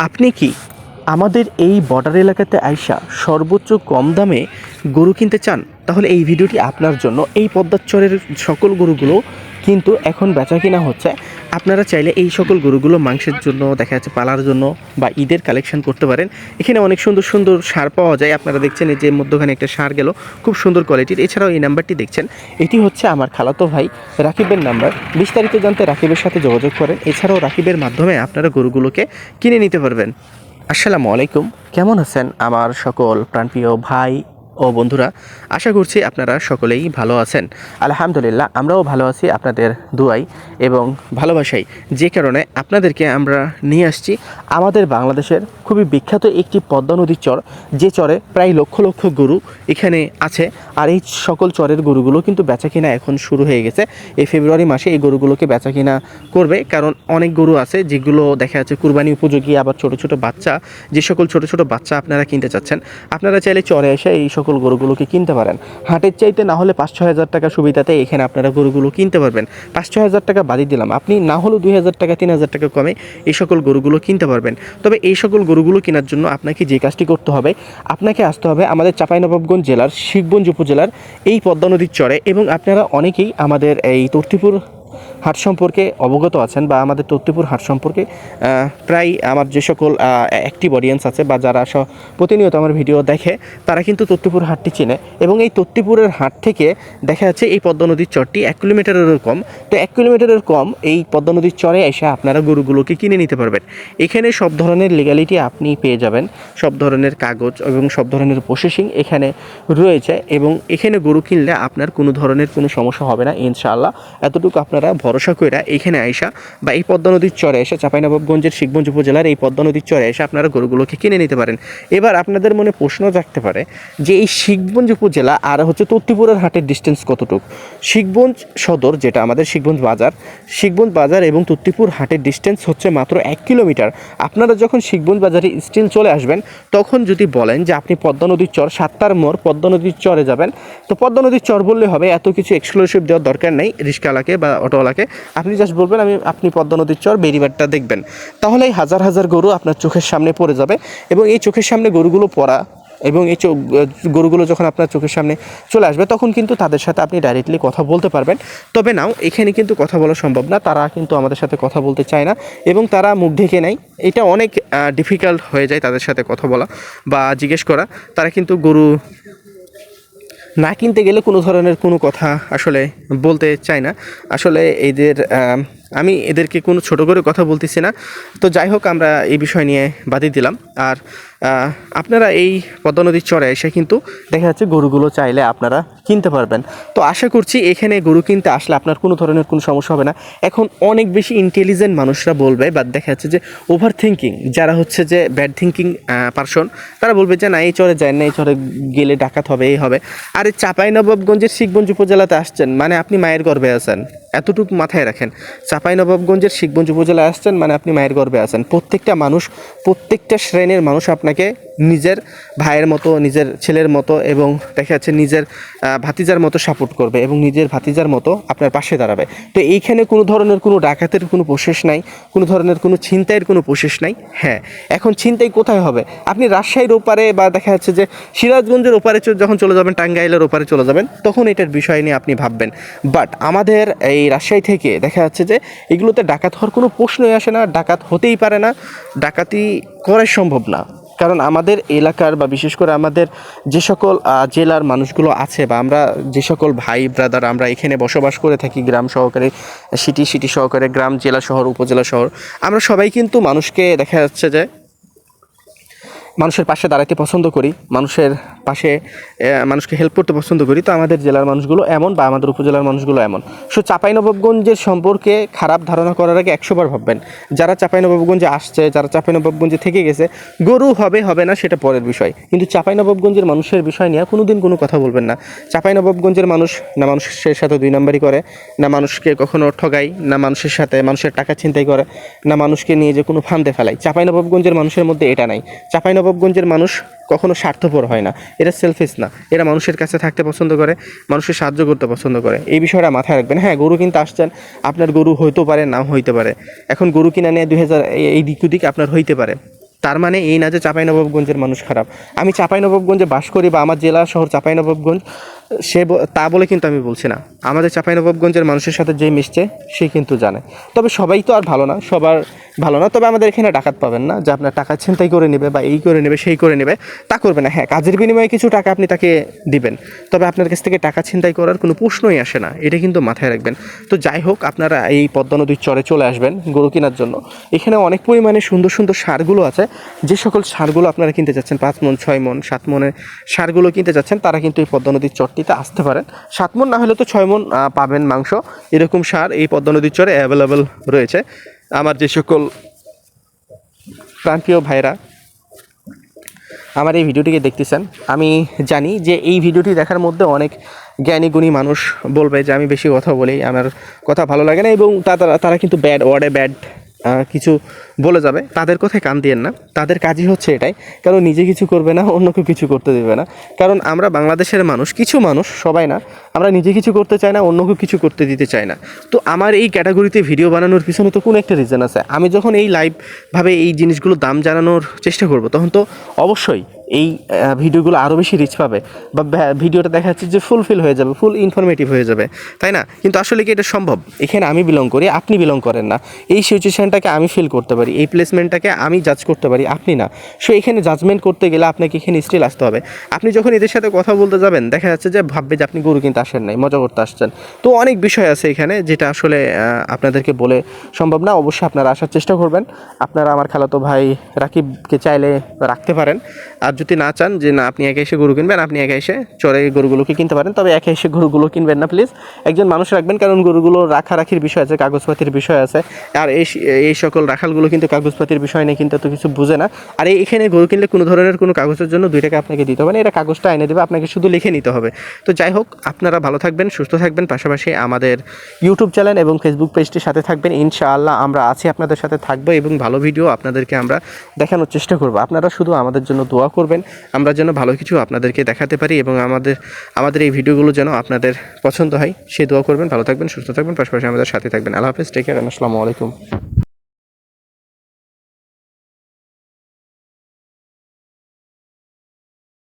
আপনি কি আমাদের এই বর্ডার এলাকাতে আইসা সর্বোচ্চ কম দামে গরু কিনতে চান? তাহলে এই ভিডিওটি আপনার জন্য। এই পদ্মাচরের সকল গরুগুলো কিন্তু এখন বেচা কিনা হচ্ছে। আপনারা চাইলে এই সকল গরুগুলো মাংসের জন্য, দেখা যাচ্ছে পালার জন্য বা ঈদের কালেকশন করতে পারেন। এখানে অনেক সুন্দর সুন্দর সার পাওয়া যায়। আপনারা দেখছেন এই যে মধ্যখানে একটা সার গেল, খুব সুন্দর কোয়ালিটির এছাড়াও এই নাম্বারটি দেখছেন। এটি হচ্ছে আমার খালাতো ভাই, রাকিবের নাম্বার বিস্তারিত জানতে রাকিবের সাথে যোগাযোগ করেন। এছাড়াও রাকিবের মাধ্যমে আপনারা গরুগুলোকে কিনে নিতে পারবেন। আসসালামু আলাইকুম। কেমন আছেন আমার সকল প্রাণপ্রিয় ভাই ও বন্ধুরা, আশা করছি আপনারা সকলেই ভালো আছেন। আলহামদুলিল্লাহ, আমরাও ভালো আছি আপনাদের দুয়াই এবং ভালোবাসাই যে কারণে আপনাদেরকে আমরা নিয়ে আসছি আমাদের বাংলাদেশের খুবই বিখ্যাত একটি পদ্মা নদীর চর, যে চরে প্রায় লক্ষ লক্ষ গরু এখানে আছে। আর এই সকল চরের গরুগুলো কিন্তু বেচা কিনা এখন শুরু হয়ে গেছে। এই ফেব্রুয়ারি মাসে এই গরুগুলোকে বেচা কিনা করবে, কারণ অনেক গরু আছে যেগুলো দেখা যাচ্ছে কুরবানি উপযোগী, আবার ছোট ছোট বাচ্চা, যে সকল ছোট ছোট বাচ্চা আপনারা কিনতে চাচ্ছেন। আপনারা চাইলে চরে এসে এই সকল গরুগুলোকে কিনতে পারেন। হাটের চাইতে না হলে পাঁচ ছয় হাজার টাকা সুবিধাতে এখানে আপনারা গরুগুলো কিনতে পারবেন। পাঁচ ছ হাজার টাকা বাড়ি দিলাম। আপনি না হলেও দুই হাজার টাকা, তিন হাজার টাকা কমে এই সকল গরুগুলো কিনতে পারবেন। তবে এই সকল গরুগুলো কেনার জন্য আপনাকে যে কাজটি করতে হবে, আপনাকে আসতে হবে আমাদের চাঁপাইনবাবগঞ্জ জেলার শিখগঞ্জ উপজেলার এই পদ্মা নদীর চরে এবং আপনারা অনেকেই আমাদের এই তর্তিপুর হাট সম্পর্কে অবগত আছেন বা আমাদের তত্ত্বপুর হাট সম্পর্কে প্রায় আমার যে সকল অ্যাক্টিভ অডিয়েন্স আছে বা যারা প্রতিনিয়ত আমার ভিডিও দেখে, তারা কিন্তু তত্ত্বপুর হাটটি চেনে এবং এই তত্ত্বপুরের হাট থেকে দেখা যাচ্ছে এই পদ্মা নদীর চরটি এক কিলোমিটারেরও কম। তো এক কিলোমিটারের কম এই পদ্মা নদীর চরে এসে আপনারা গরুগুলোকে কিনে নিতে পারবেন। এখানে সব ধরনের লিগালিটি আপনি পেয়ে যাবেন। সব ধরনের কাগজ এবং সব ধরনের প্রসেসিং এখানে রয়েছে এবং এখানে গরু কিনলে আপনার কোনো ধরনের কোনো সমস্যা হবে না, ইনশাআল্লাহ। এতটুকু আপনারা ভরসা করে এখানে আইসা বা এই পদ্মা নদীর চরে এসে চাঁপাইনবাবগঞ্জের শিখগঞ্জ উপজেলার এই পদ্মা নদীর চরে এসে আপনারা গরুগুলোকে কিনে নিতে পারেন। এবার আপনাদের মনে প্রশ্ন থাকতে পারে যে এই শিখগঞ্জ উপজেলা আর হচ্ছে তত্তিপুরের হাটের ডিস্টেন্স কতটুকু? শিখগঞ্জ সদর, যেটা আমাদের শিখগঞ্জ বাজার শিখগঞ্জ বাজার এবং তত্তিপুর হাটের ডিস্টেন্স হচ্ছে মাত্র এক কিলোমিটার। আপনারা যখন শিখগঞ্জ বাজারে স্টিল চলে আসবেন, তখন যদি বলেন যে আপনি পদ্মা নদীর চর, সাতটার মোড় পদ্মা নদীর চরে যাবেন, তো পদ্মা নদীর চর বললে হবে এত কিছু এক্সক্লুসিভ দেওয়ার দরকার নেই। রিক্সাওয়ালাকে বা অটোওয়ালাকে আপনি জাস্ট বলবেন, আমি, আপনি পদ্মা নদীর চর বেরিবারটা দেখবেন। তাহলেই হাজার হাজার গরু আপনার চোখের সামনে পড়ে যাবে এবং এই চোখের সামনে গরুগুলো পড়া এবং এই গরুগুলো যখন আপনার চোখের সামনে চলে আসবে, তখন কিন্তু তাদের সাথে আপনি ডাইরেক্টলি কথা বলতে পারবেন। তবে নাও, এখানে কিন্তু কথা বলা সম্ভব না। তারা কিন্তু আমাদের সাথে কথা বলতে চায় না এবং তারা মুখ ঢেকে নেয়। এটা অনেক ডিফিকাল্ট হয়ে যায় তাদের সাথে কথা বলা বা জিজ্ঞেস করা। তারা কিন্তু গরু না কিনতে গেলে কোনো ধরনের কোনো কথা আসলে বলতে চাই না। আসলে এদের আমি এদেরকে কোনো ছোট করে কথা বলতেছি না। তো যাই হোক, আমরা এই বিষয় নিয়ে বাদই দিলাম। আর আপনারা এই পদ্মা নদীর চরে এসে কিন্তু দেখা যাচ্ছে গরুগুলো চাইলে আপনারা কিনতে পারবেন। তো আশা করছি এখানে গরু কিনতে আসলে আপনার কোনো ধরনের কোনো সমস্যা হবে না। এখন অনেক বেশি ইন্টেলিজেন্ট মানুষরা বলবে বা দেখা যাচ্ছে যে ওভার থিঙ্কিং যারা হচ্ছে যে ব্যাড থিঙ্কিং পারসন তারা বলবে যে না, এই চরে যায় না, এই চরে গেলে ডাকাত হবে, এই হবে। আর এই চাঁপাইনবাবগঞ্জের শিখগঞ্জ উপজেলাতে আসছেন মানে আপনি মায়ের গর্ভে আছেন। এতটুকু মাথায় রাখেন। চাঁপাইনবাবগঞ্জের শিখগঞ্জ উপজেলায় আসছেন মানে আপনি মায়ের গর্ভে আছেন। প্রত্যেকটা মানুষ, প্রত্যেকটা শ্রেণির মানুষ আপনাকে নিজের ভাইয়ের মতো, নিজের ছেলের মতো এবং দেখা যাচ্ছে নিজের ভাতিজার মতো সাপোর্ট করবে এবং নিজের ভাতিজার মতো আপনার পাশে দাঁড়াবে। তো এইখানে কোনো ধরনের কোনো ডাকাতের কোনো প্রশেষ নাই, কোনো ধরনের কোনো ছিনতাইয়ের কোনো প্রশেষ নাই। হ্যাঁ এখন ছিনতাই কোথায় হবে? আপনি রাজশাহীর ওপারে বা দেখা যাচ্ছে যে সিরাজগঞ্জের ওপারে যখন চলে যাবেন, টাঙ্গাইলের ওপারে চলে যাবেন, তখন এটার বিষয় নিয়ে আপনি ভাববেন। বাট আমাদের এই রাজশাহী থেকে দেখা যাচ্ছে যে এগুলোতে ডাকাত হওয়ার কোনো প্রশ্নই আসে না, ডাকাত হতেই পারে না, ডাকাতি করাই সম্ভব না। কারণ আমাদের এলাকার বা বিশেষ করে আমাদের যে সকল জেলার মানুষগুলো আছে বা আমরা যে সকল ভাই ব্রাদার আমরা এখানে বসবাস করে থাকি গ্রাম সহকারে সিটি সিটি সহকারে, গ্রাম, জেলা শহর, উপজেলা শহর, আমরা সবাই কিন্তু মানুষকে দেখা যাচ্ছে যে মানুষের পাশে দাঁড়াতে পছন্দ করি, মানুষের পাশে মানুষকে হেল্প করতে পছন্দ করি। তো আমাদের জেলার মানুষগুলো এমন বা আমাদের উপজেলার মানুষগুলো এমন। সো চাঁপাইনবাবগঞ্জের সম্পর্কে খারাপ ধারণা করার আগে একশোবার ভাববেন। যারা চাঁপাইনবাবগঞ্জে আসছে, যারা চাঁপাইনবাবগঞ্জে থেকে গেছে, গরু হবে হবে না সেটা পরের বিষয়। কিন্তু চাঁপাইনবাবগঞ্জের মানুষের বিষয় নিয়ে কোনো দিন কোনো কথা বলবেন না। চাঁপাইনবাবগঞ্জের মানুষ না মানুষের সাথে দুই নাম্বারই করে, না মানুষকে কখনো ঠগাই না মানুষের সাথে মানুষের টাকা ছিনতাই করে, না মানুষকে নিয়ে যে কোনো ফান্দে ফেলাই চাঁপাইনবাবগঞ্জের মানুষের মধ্যে এটা নাই। চাঁপাইনবাবগঞ্জের মানুষ কখনো স্বার্থপর হয় না। এটা সেলফিস না। এরা মানুষের কাছে থাকতে পছন্দ করে মানুষের সাহায্য করতে পছন্দ করে। এই বিষয়টা মাথায় রাখবেন। হ্যাঁ গরু কিন্তু আসছেন, আপনার গরু হইতে পারে, নাও হইতে পারে। এখন গরু কিনা নিয়ে দুই হাজার এই দিক দিক আপনার হইতে পারে। তার মানে এই না যে চাপাই চাঁপাইনবাবগঞ্জের মানুষ খারাপ। আমি চাঁপাইনবাবগঞ্জে বাস করি বা আমার জেলা শহর চাঁপাইনবাবগঞ্জ। সে তা বলে কিন্তু আমি বলছি না। আমাদের চাঁপাইনবাবগঞ্জের মানুষের সাথে যে মিশছে, সে কিন্তু জানে। তবে সবাই তো আর ভালো না, সবার ভালো না। তবে আমাদের এখানে ডাকাত পাবেন না, যে আপনার টাকা ছিনতাই করে নেবে বা এই করে নেবে, সেই করে নেবে, তা করবে না। হ্যাঁ কাজের বিনিময়ে কিছু টাকা আপনি তাকে দিবেন। তবে আপনার কাছ থেকে টাকা ছিনতাই করার কোনো প্রশ্নই আসে না। এটা কিন্তু মাথায় রাখবেন। তো যাই হোক, আপনারা এই পদ্মা নদীর চরে চলে আসবেন গরু কেনার জন্য। এখানে অনেক পরিমাণে সুন্দর সুন্দর সারগুলো আছে। যে সকল সারগুলো আপনারা কিনতে যাচ্ছেন, পাঁচ মন, ছয় মন, সাত মনের সারগুলো কিনতে যাচ্ছেন, তারা কিন্তু এই পদ্মা নদীর চরটিতে আসতে পারেন। সাত মন না হলে তো ছয় মন পাবেন মাংস। এরকম সার এই পদ্মা নদীর চরে অ্যাভেলেবেল রয়েছে। আমার যে সকল প্রান্তীয় ভাইরা আমার এই ভিডিওটিকে দেখতেছেন, আমি জানি যে এই ভিডিওটি দেখার মধ্যে অনেক জ্ঞানী, গুণী মানুষ বলবে যে আমি বেশি কথা বলি, আমার কথা ভালো লাগে না এবং তারা তারা কিন্তু ব্যাড ওয়ার্ডে ব্যাড কিছু বলে যাবে, তাদের কথায় কান দিয়েন না। তাদের কাজই হচ্ছে এটাই কারণ নিজে কিছু করবে না অন্যকে কিছু করতে দেবে না। কারণ আমরা বাংলাদেশের মানুষ, কিছু মানুষ, সবাই না, আমরা নিজে কিছু করতে চাই না অন্যকে কিছু করতে দিতে চাই না। তো আমার এই ক্যাটাগরিতে ভিডিও বানানোর পিছনে তো কোনো একটা রিজন আছে। আমি যখন এই লাইভভাবে এই জিনিসগুলো দাম জানানোর চেষ্টা করব, তখন তো অবশ্যই এই ভিডিওগুলো আরও বেশি রিচ পাবে। বা ভিডিওটা দেখা যাচ্ছে যে ফুলফিল হয়ে যাবে ফুল ইনফরমেটিভ হয়ে যাবে। তাই না? কিন্তু আসলে কি এটা সম্ভব? এখানে আমি বিলং করি, আপনি বিলং করেন না। এই সিচুয়েশানটাকে আমি ফিল করতে পারি। এই প্লেসমেন্টটাকে আমি জাজ করতে পারি, আপনি না। সো এখানে জাজমেন্ট করতে গেলে আপনাকে এখানে স্টিল আসতে হবে। আপনি যখন এদের সাথে কথা বলতে যাবেন, দেখা যাচ্ছে যে ভাববে যে আপনি গরু কিনতে আসেন নাই, মজা করতে আসছেন। তো অনেক বিষয় আছে এখানে যেটা আসলে আপনাদেরকে বলে সম্ভব না। অবশ্যই আপনারা আসার চেষ্টা করবেন। আপনারা আমার খালাতো ভাই রাকিবকে চাইলে রাখতে পারেন। আর যদি না চান যে না, আপনি একে এসে গরু কিনবেন, আপনি একে এসে চরে গরুগুলোকে কিনতে পারেন। তবে একে এসে গরুগুলো কিনবেন না প্লিজ একজন মানুষ রাখবেন, কারণ গরুগুলো রাখারাখির বিষয় আছে, কাগজপাতির বিষয় আছে। আর এই এই সকল রাখালগুলো কিন্তু কাগজপাতির বিষয় নিয়ে কিন্তু এত কিছু বুঝে না। আর এখানে গরু কিনলে কোনো ধরনের কোনো কাগজের জন্য দুই টাকা আপনাকে দিতে হবে না, এটা কাগজটা এনে দেবে, আপনাকে শুধু লিখে নিতে হবে। তো যাই হোক, আপনারা ভালো থাকবেন, সুস্থ থাকবেন, পাশাপাশি আমাদের ইউটিউব চ্যানেল এবং ফেসবুক পেজটির সাথে থাকবেন। ইনশাআল্লাহ আমরা আছি আপনাদের সাথে থাকব এবং ভালো ভিডিও আপনাদেরকে আমরা দেখানোর চেষ্টা করব। আপনারা শুধু আমাদের জন্য দোয়া করবেন, আমরা যেন ভালো কিছু আপনাদেরকে দেখাতে পারি এবং আমাদের আমাদের এই ভিডিওগুলো যেন আপনাদের পছন্দ হয়, সে দোয়া করবেন। ভালো থাকবেন, সুস্থ থাকবেন, পাশাপাশি আমাদের সাথে থাকবেন। আল্লাহ হাফেজ টেক কেয়ার আসসালামু আলাইকুম।